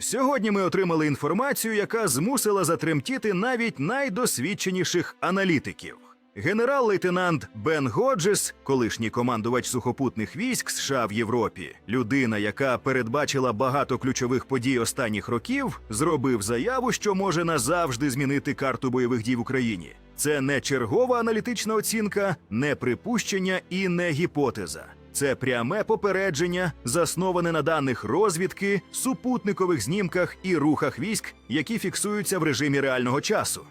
Сьогодні ми отримали інформацію, яка змусила затремтіти навіть найдосвідченіших аналітиків. Генерал-лейтенант Бен Годжес, колишній командувач сухопутних військ США в Європі, людина, яка передбачила багато ключових подій останніх років, зробив заяву, що може назавжди змінити карту бойових дій в Україні. Це не чергова аналітична оцінка, не припущення і не гіпотеза. Це пряме попередження, засноване на даних розвідки, супутникових знімках і рухах військ, які фіксуються в режимі реального часу.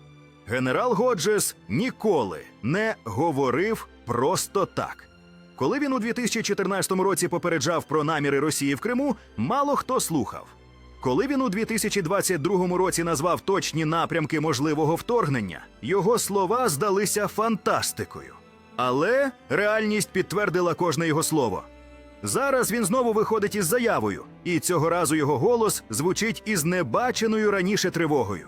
Генерал Годжес ніколи не говорив просто так. Коли він у 2014 році попереджав про наміри Росії в Криму, мало хто слухав. Коли він у 2022 році назвав точні напрямки можливого вторгнення, його слова здалися фантастикою. Але реальність підтвердила кожне його слово. Зараз він знову виходить із заявою, і цього разу його голос звучить із небаченою раніше тривогою.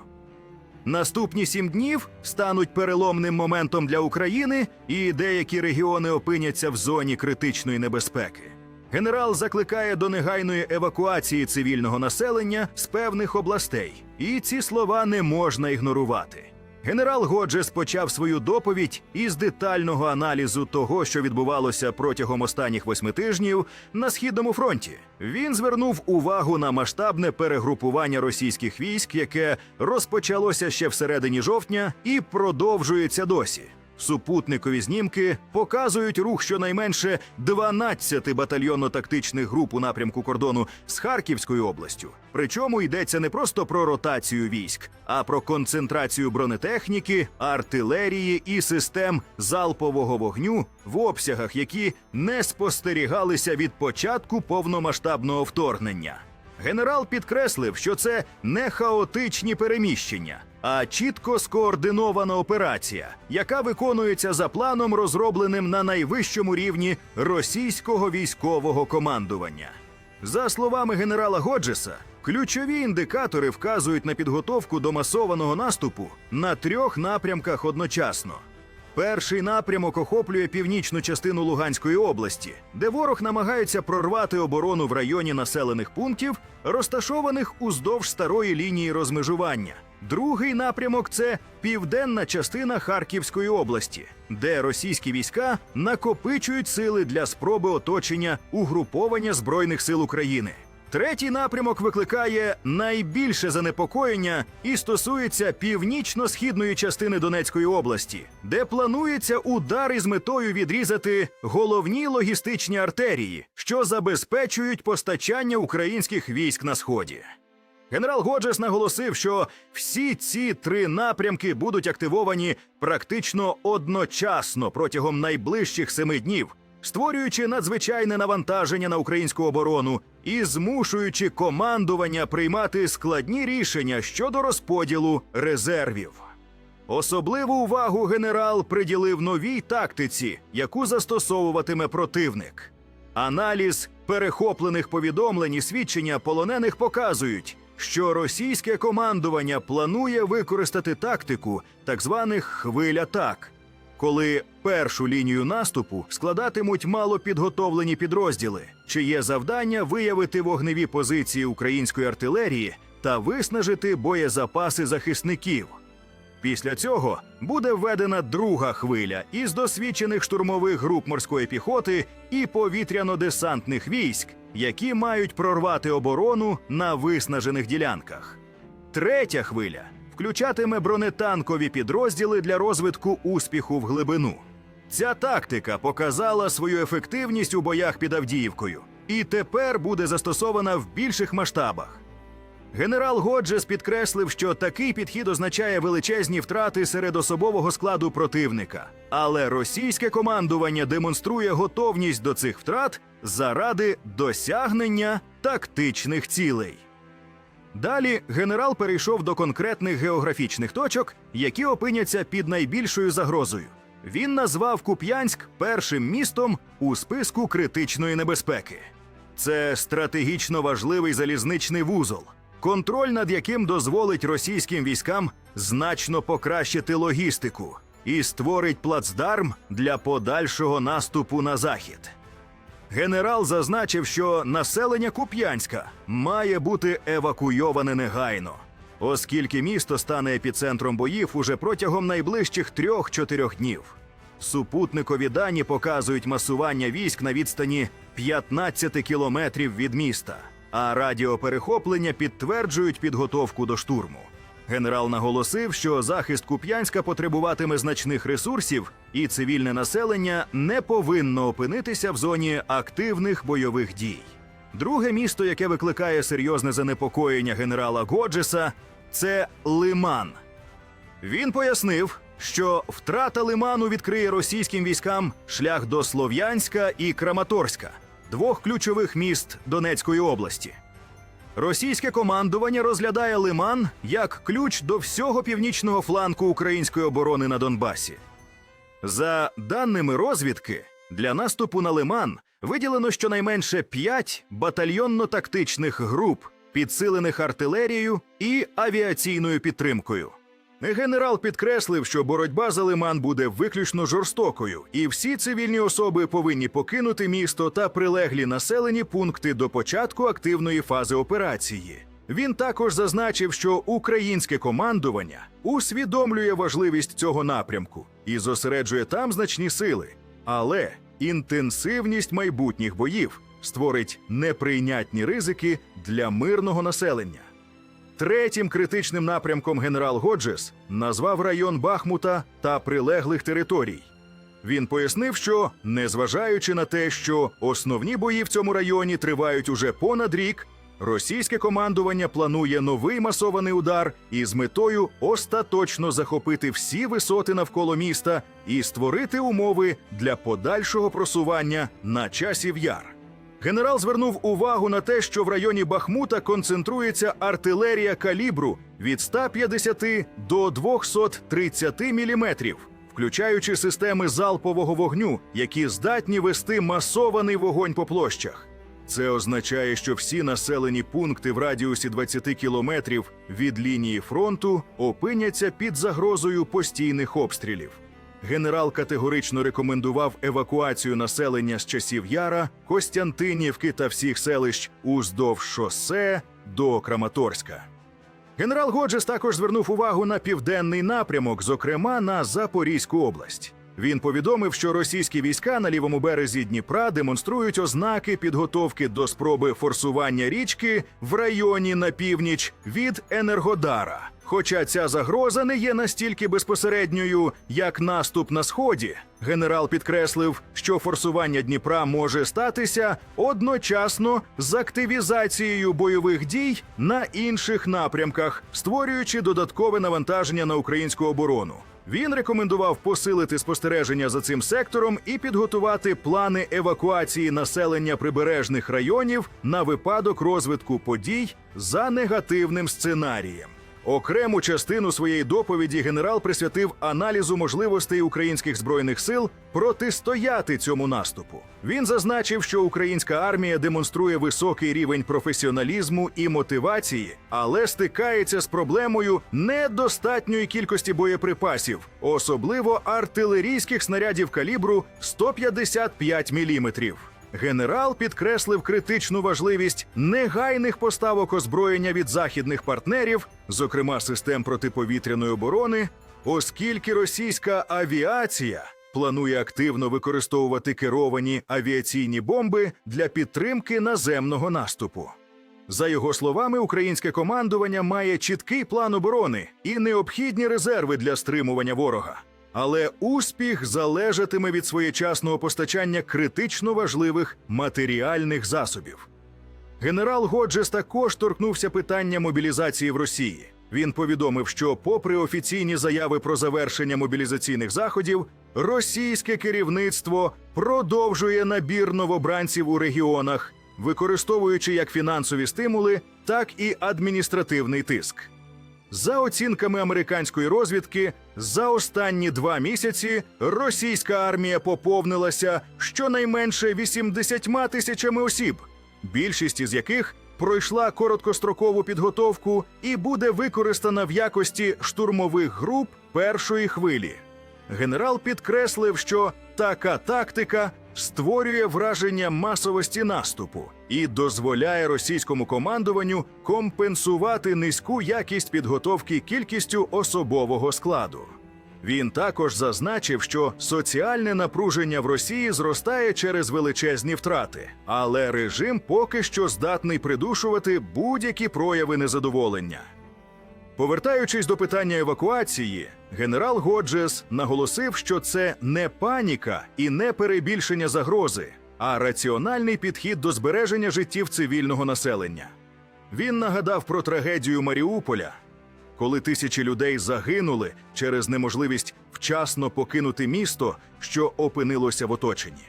Наступні сім днів стануть переломним моментом для України, і деякі регіони опиняться в зоні критичної небезпеки. Генерал закликає до негайної евакуації цивільного населення з певних областей, і ці слова не можна ігнорувати. Генерал Годжес почав свою доповідь із детального аналізу того, що відбувалося протягом останніх восьми тижнів на східному фронті. Він звернув увагу на масштабне перегрупування російських військ, яке розпочалося ще всередині жовтня і продовжується досі. Супутникові знімки показують рух щонайменше 12 батальйонно-тактичних груп у напрямку кордону з Харківською областю. Причому йдеться не просто про ротацію військ, а про концентрацію бронетехніки, артилерії і систем залпового вогню в обсягах, які не спостерігалися від початку повномасштабного вторгнення. Генерал підкреслив, що це не хаотичні переміщення, а чітко скоординована операція, яка виконується за планом, розробленим на найвищому рівні російського військового командування. За словами генерала Годжеса, ключові індикатори вказують на підготовку до масованого наступу на трьох напрямках одночасно. Перший напрямок охоплює північну частину Луганської області, де ворог намагається прорвати оборону в районі населених пунктів, розташованих уздовж старої лінії розмежування. Другий напрямок це південна частина Харківської області, де російські війська накопичують сили для спроби оточення угруповання Збройних сил України. Третій напрямок викликає найбільше занепокоєння і стосується північно-східної частини Донецької області, де планується удар із метою відрізати головні логістичні артерії, що забезпечують постачання українських військ на сході. Генерал Годжес наголосив, що всі ці три напрямки будуть активовані практично одночасно протягом найближчих семи днів, створюючи надзвичайне навантаження на українську оборону і змушуючи командування приймати складні рішення щодо розподілу резервів. Особливу увагу генерал приділив новій тактиці, яку застосовуватиме противник. Аналіз перехоплених повідомлень і свідчення полонених показують, що російське командування планує використати тактику так званих хвиль атак, коли першу лінію наступу складатимуть малопідготовлені підрозділи, чиє завдання виявити вогневі позиції української артилерії та виснажити боєзапаси захисників. Після цього буде введена друга хвиля із досвідчених штурмових груп морської піхоти і повітряно-десантних військ, які мають прорвати оборону на виснажених ділянках. Третя хвиля включатиме бронетанкові підрозділи для розвитку успіху в глибину. Ця тактика показала свою ефективність у боях під Авдіївкою і тепер буде застосована в більших масштабах. Генерал Годжес підкреслив, що такий підхід означає величезні втрати серед особового складу противника, але російське командування демонструє готовність до цих втрат заради досягнення тактичних цілей. Далі генерал перейшов до конкретних географічних точок, які опиняться під найбільшою загрозою. Він назвав Куп'янськ першим містом у списку критичної небезпеки. Це стратегічно важливий залізничний вузол, контроль над яким дозволить російським військам значно покращити логістику і створить плацдарм для подальшого наступу на захід. Генерал зазначив, що населення Куп'янська має бути евакуйоване негайно, оскільки місто стане епіцентром боїв уже протягом найближчих трьох-чотирьох днів. Супутникові дані показують масування військ на відстані 15 кілометрів від міста, а радіоперехоплення підтверджують підготовку до штурму. Генерал наголосив, що захист Куп'янська потребуватиме значних ресурсів, і цивільне населення не повинно опинитися в зоні активних бойових дій. Друге місто, яке викликає серйозне занепокоєння генерала Годжеса, це Лиман. Він пояснив, що втрата лиману відкриє російським військам шлях до Слов'янська і Краматорська, двох ключових міст Донецької області. Російське командування розглядає лиман як ключ до всього північного фланку української оборони на Донбасі. За даними розвідки, для наступу на лиман виділено щонайменше 5 батальйонно-тактичних груп, підсилених артилерією і авіаційною підтримкою. Генерал підкреслив, що боротьба за лиман буде виключно жорстокою, і всі цивільні особи повинні покинути місто та прилеглі населені пункти до початку активної фази операції. Він також зазначив, що українське командування усвідомлює важливість цього напрямку і зосереджує там значні сили, але інтенсивність майбутніх боїв створить неприйнятні ризики для мирного населення. Третім критичним напрямком генерал Годжес назвав район Бахмута та прилеглих територій. Він пояснив, що, незважаючи на те, що основні бої в цьому районі тривають уже понад рік, російське командування планує новий масований удар із метою остаточно захопити всі висоти навколо міста і створити умови для подальшого просування на часів яр. Генерал звернув увагу на те, що в районі Бахмута концентрується артилерія калібру від 150 до 230 міліметрів, включаючи системи залпового вогню, які здатні вести масований вогонь по площах. Це означає, що всі населені пункти в радіусі 20 кілометрів від лінії фронту опиняться під загрозою постійних обстрілів. Генерал категорично рекомендував евакуацію населення з часів Яра, Костянтинівки та всіх селищ уздовж шосе до Краматорська. Генерал Годжес також звернув увагу на південний напрямок, зокрема на Запорізьку область. Він повідомив, що російські війська на лівому березі Дніпра демонструють ознаки підготовки до спроби форсування річки в районі на північ від Енергодара. Хоча ця загроза не є настільки безпосередньою, як наступ на сході, генерал підкреслив, що форсування Дніпра може статися одночасно з активізацією бойових дій на інших напрямках, створюючи додаткове навантаження на українську оборону. Він рекомендував посилити спостереження за цим сектором і підготувати плани евакуації населення прибережних районів на випадок розвитку подій за негативним сценарієм. Окрему частину своєї доповіді генерал присвятив аналізу можливостей українських збройних сил протистояти цьому наступу. Він зазначив, що українська армія демонструє високий рівень професіоналізму і мотивації, але стикається з проблемою недостатньої кількості боєприпасів, особливо артилерійських снарядів калібру 155 міліметрів. Генерал підкреслив критичну важливість негайних поставок озброєння від західних партнерів, зокрема систем протиповітряної оборони, оскільки російська авіація планує активно використовувати керовані авіаційні бомби для підтримки наземного наступу. За його словами, українське командування має чіткий план оборони і необхідні резерви для стримування ворога. Але успіх залежатиме від своєчасного постачання критично важливих матеріальних засобів. Генерал Годжес також торкнувся питання мобілізації в Росії. Він повідомив, що, попри офіційні заяви про завершення мобілізаційних заходів, російське керівництво продовжує набір новобранців у регіонах, використовуючи як фінансові стимули, так і адміністративний тиск. За оцінками американської розвідки, за останні два місяці російська армія поповнилася щонайменше 80 тисячами осіб, більшість із яких пройшла короткострокову підготовку і буде використана в якості штурмових груп першої хвилі. Генерал підкреслив, що така тактика створює враження масовості наступу і дозволяє російському командуванню компенсувати низьку якість підготовки кількістю особового складу. Він також зазначив, що соціальне напруження в Росії зростає через величезні втрати, але режим поки що здатний придушувати будь-які прояви незадоволення. Повертаючись до питання евакуації, генерал Годжес наголосив, що це не паніка і не перебільшення загрози, а раціональний підхід до збереження життів цивільного населення. Він нагадав про трагедію Маріуполя, коли тисячі людей загинули через неможливість вчасно покинути місто, що опинилося в оточенні.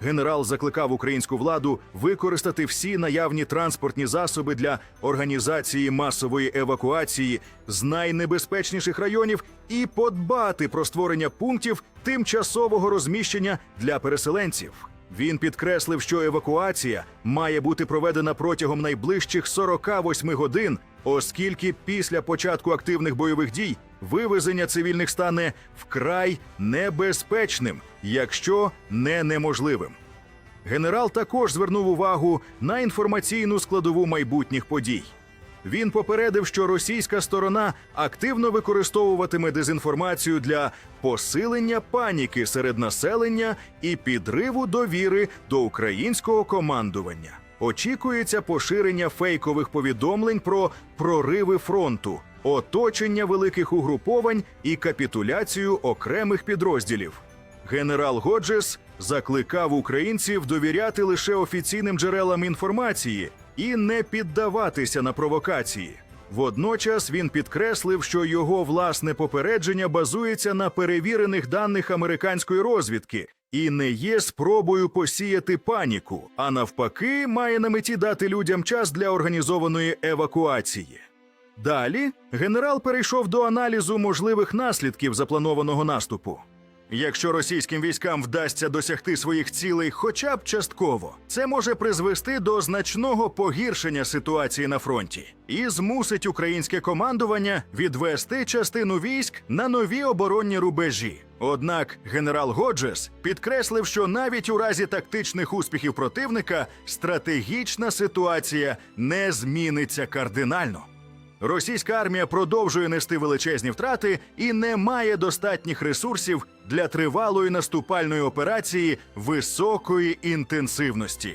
Генерал закликав українську владу використати всі наявні транспортні засоби для організації масової евакуації з найнебезпечніших районів і подбати про створення пунктів тимчасового розміщення для переселенців. Він підкреслив, що евакуація має бути проведена протягом найближчих 48 годин, оскільки після початку активних бойових дій вивезення цивільних стане вкрай небезпечним, якщо не неможливим. Генерал також звернув увагу на інформаційну складову майбутніх подій. Він попередив, що російська сторона активно використовуватиме дезінформацію для посилення паніки серед населення і підриву довіри до українського командування. Очікується поширення фейкових повідомлень про прориви фронту, оточення великих угруповань і капітуляцію окремих підрозділів. Генерал Годжес закликав українців довіряти лише офіційним джерелам інформації і не піддаватися на провокації. Водночас він підкреслив, що його власне попередження базується на перевірених даних американської розвідки і не є спробою посіяти паніку, а навпаки, має на меті дати людям час для організованої евакуації. Далі генерал перейшов до аналізу можливих наслідків запланованого наступу. Якщо російським військам вдасться досягти своїх цілей хоча б частково, це може призвести до значного погіршення ситуації на фронті і змусить українське командування відвести частину військ на нові оборонні рубежі. Однак генерал Годжес підкреслив, що навіть у разі тактичних успіхів противника стратегічна ситуація не зміниться кардинально. Російська армія продовжує нести величезні втрати і не має достатніх ресурсів для тривалої наступальної операції високої інтенсивності.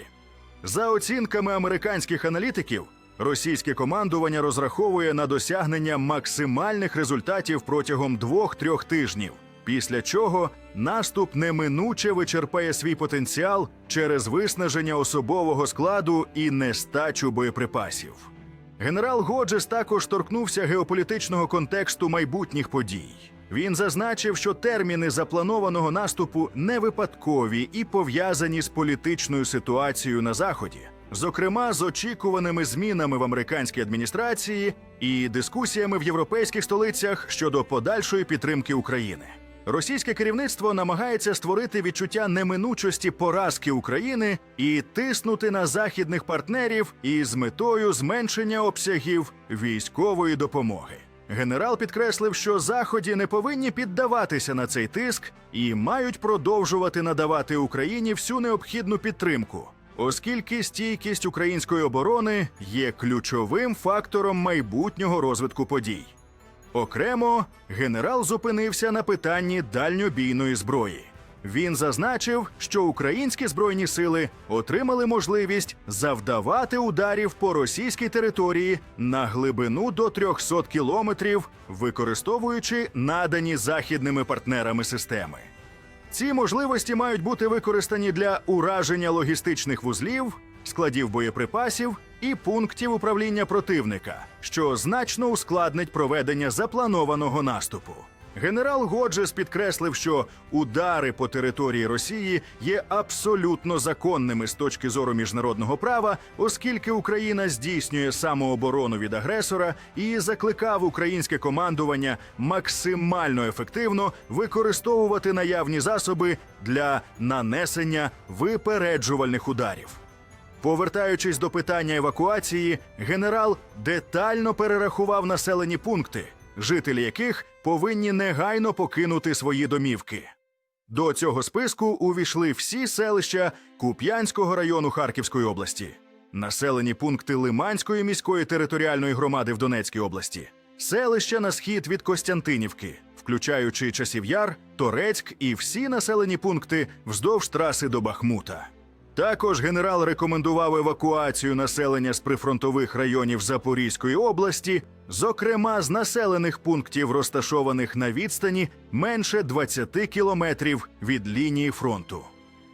За оцінками американських аналітиків, російське командування розраховує на досягнення максимальних результатів протягом двох-трьох тижнів, після чого наступ неминуче вичерпає свій потенціал через виснаження особового складу і нестачу боєприпасів. Генерал Годжес також торкнувся геополітичного контексту майбутніх подій. Він зазначив, що терміни запланованого наступу не випадкові і пов'язані з політичною ситуацією на заході, зокрема з очікуваними змінами в американській адміністрації і дискусіями в європейських столицях щодо подальшої підтримки України. Російське керівництво намагається створити відчуття неминучості поразки України і тиснути на західних партнерів із метою зменшення обсягів військової допомоги. Генерал підкреслив, що заході не повинні піддаватися на цей тиск і мають продовжувати надавати Україні всю необхідну підтримку, оскільки стійкість української оборони є ключовим фактором майбутнього розвитку подій. Окремо генерал зупинився на питанні дальньобійної зброї. Він зазначив, що українські збройні сили отримали можливість завдавати ударів по російській території на глибину до 300 кілометрів, використовуючи надані західними партнерами системи. Ці можливості мають бути використані для ураження логістичних вузлів, складів боєприпасів і пунктів управління противника, що значно ускладнить проведення запланованого наступу. Генерал Годжес підкреслив, що удари по території Росії є абсолютно законними з точки зору міжнародного права, оскільки Україна здійснює самооборону від агресора і закликав українське командування максимально ефективно використовувати наявні засоби для нанесення випереджувальних ударів. Повертаючись до питання евакуації, генерал детально перерахував населені пункти, жителі яких повинні негайно покинути свої домівки. До цього списку увійшли всі селища Куп'янського району Харківської області, населені пункти Лиманської міської територіальної громади в Донецькій області, селища на схід від Костянтинівки, включаючи Часів'яр, Торецьк і всі населені пункти вздовж траси до Бахмута. Також генерал рекомендував евакуацію населення з прифронтових районів Запорізької області, зокрема з населених пунктів, розташованих на відстані менше 20 кілометрів від лінії фронту.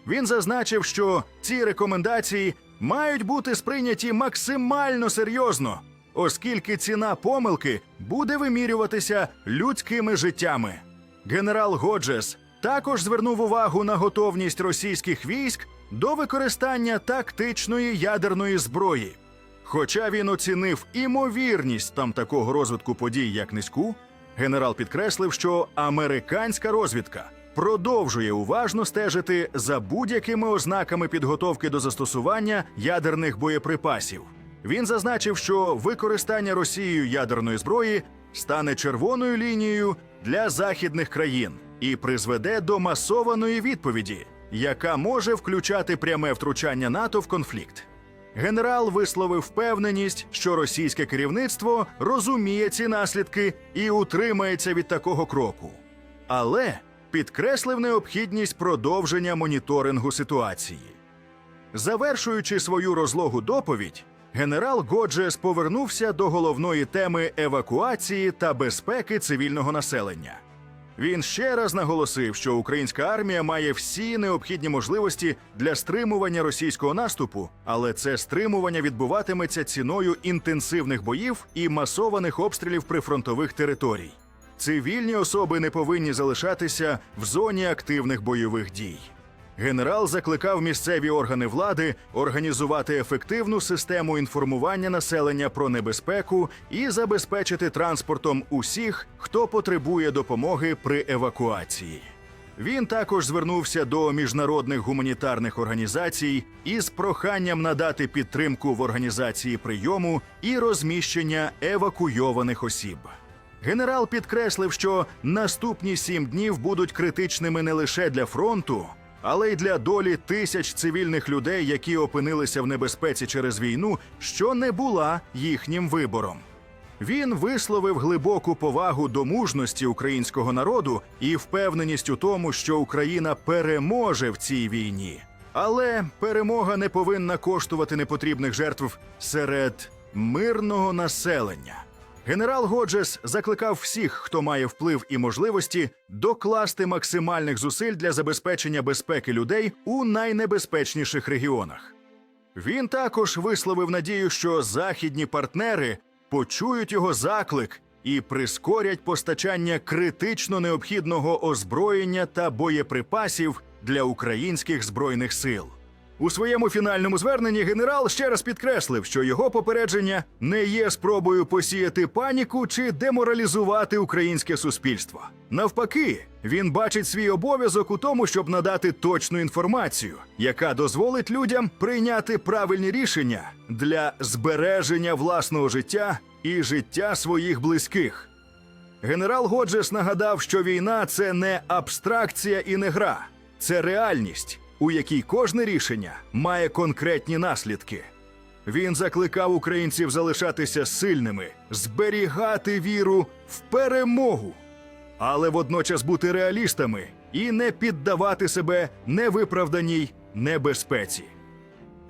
Він зазначив, що ці рекомендації мають бути сприйняті максимально серйозно, оскільки ціна помилки буде вимірюватися людськими життями. Генерал Годжес також звернув увагу на готовність російських військ до використання тактичної ядерної зброї. Хоча він оцінив імовірність там такого розвитку подій як низьку, генерал підкреслив, що американська розвідка продовжує уважно стежити за будь-якими ознаками підготовки до застосування ядерних боєприпасів. Він зазначив, що використання Росією ядерної зброї стане червоною лінією для західних країн і призведе до масованої відповіді, яка може включати пряме втручання НАТО в конфлікт. Генерал висловив впевненість, що російське керівництво розуміє ці наслідки і утримається від такого кроку, але підкреслив необхідність продовження моніторингу ситуації. Завершуючи свою розлогу доповідь, генерал Годжес повернувся до головної теми евакуації та безпеки цивільного населення. Він ще раз наголосив, що українська армія має всі необхідні можливості для стримування російського наступу, але це стримування відбуватиметься ціною інтенсивних боїв і масованих обстрілів прифронтових територій. Цивільні особи не повинні залишатися в зоні активних бойових дій. Генерал закликав місцеві органи влади організувати ефективну систему інформування населення про небезпеку і забезпечити транспортом усіх, хто потребує допомоги при евакуації. Він також звернувся до міжнародних гуманітарних організацій із проханням надати підтримку в організації прийому і розміщення евакуйованих осіб. Генерал підкреслив, що наступні сім днів будуть критичними не лише для фронту, але й для долі тисяч цивільних людей, які опинилися в небезпеці через війну, що не була їхнім вибором. Він висловив глибоку повагу до мужності українського народу і впевненість у тому, що Україна переможе в цій війні. Але перемога не повинна коштувати непотрібних жертв серед мирного населення. Генерал Годжес закликав всіх, хто має вплив і можливості, докласти максимальних зусиль для забезпечення безпеки людей у найнебезпечніших регіонах. Він також висловив надію, що західні партнери почують його заклик і прискорять постачання критично необхідного озброєння та боєприпасів для українських збройних сил. У своєму фінальному зверненні генерал ще раз підкреслив, що його попередження не є спробою посіяти паніку чи деморалізувати українське суспільство. Навпаки, він бачить свій обов'язок у тому, щоб надати точну інформацію, яка дозволить людям прийняти правильні рішення для збереження власного життя і життя своїх близьких. Генерал Годжес нагадав, що війна це не абстракція і не гра, це реальність, у якій кожне рішення має конкретні наслідки. Він закликав українців залишатися сильними, зберігати віру в перемогу, але водночас бути реалістами і не піддавати себе невиправданій небезпеці.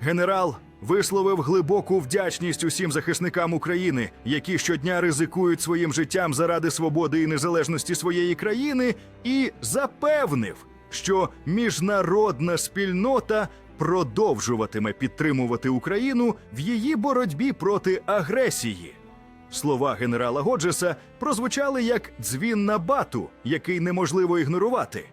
Генерал висловив глибоку вдячність усім захисникам України, які щодня ризикують своїм життям заради свободи і незалежності своєї країни, і запевнив, що міжнародна спільнота продовжуватиме підтримувати Україну в її боротьбі проти агресії. Слова генерала Годжеса прозвучали як дзвін на бату, який неможливо ігнорувати.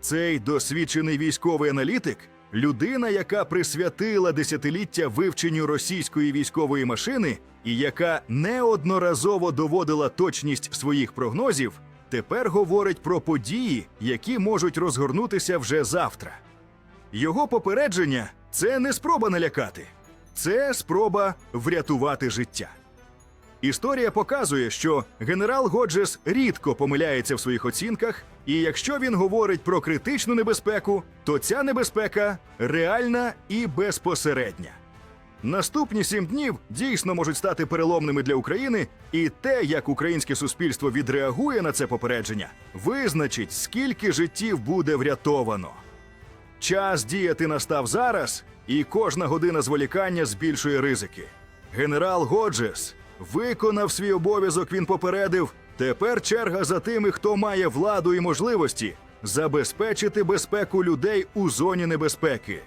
Цей досвідчений військовий аналітик, людина, яка присвятила десятиліття вивченню російської військової машини і яка неодноразово доводила точність своїх прогнозів, тепер говорить про події, які можуть розгорнутися вже завтра. Його попередження це не спроба налякати, це спроба врятувати життя. Історія показує, що генерал Годжес рідко помиляється в своїх оцінках І якщо він говорить про критичну небезпеку, то ця небезпека реальна і безпосередня. Наступні сім днів дійсно можуть стати переломними для України, і те, як українське суспільство відреагує на це попередження, визначить, скільки життів буде врятовано. Час діяти настав зараз, і кожна година зволікання збільшує ризики. Генерал Годжес виконав свій обов'язок. Він попередив. Тепер черга за тими, хто має владу і можливості забезпечити безпеку людей у зоні небезпеки.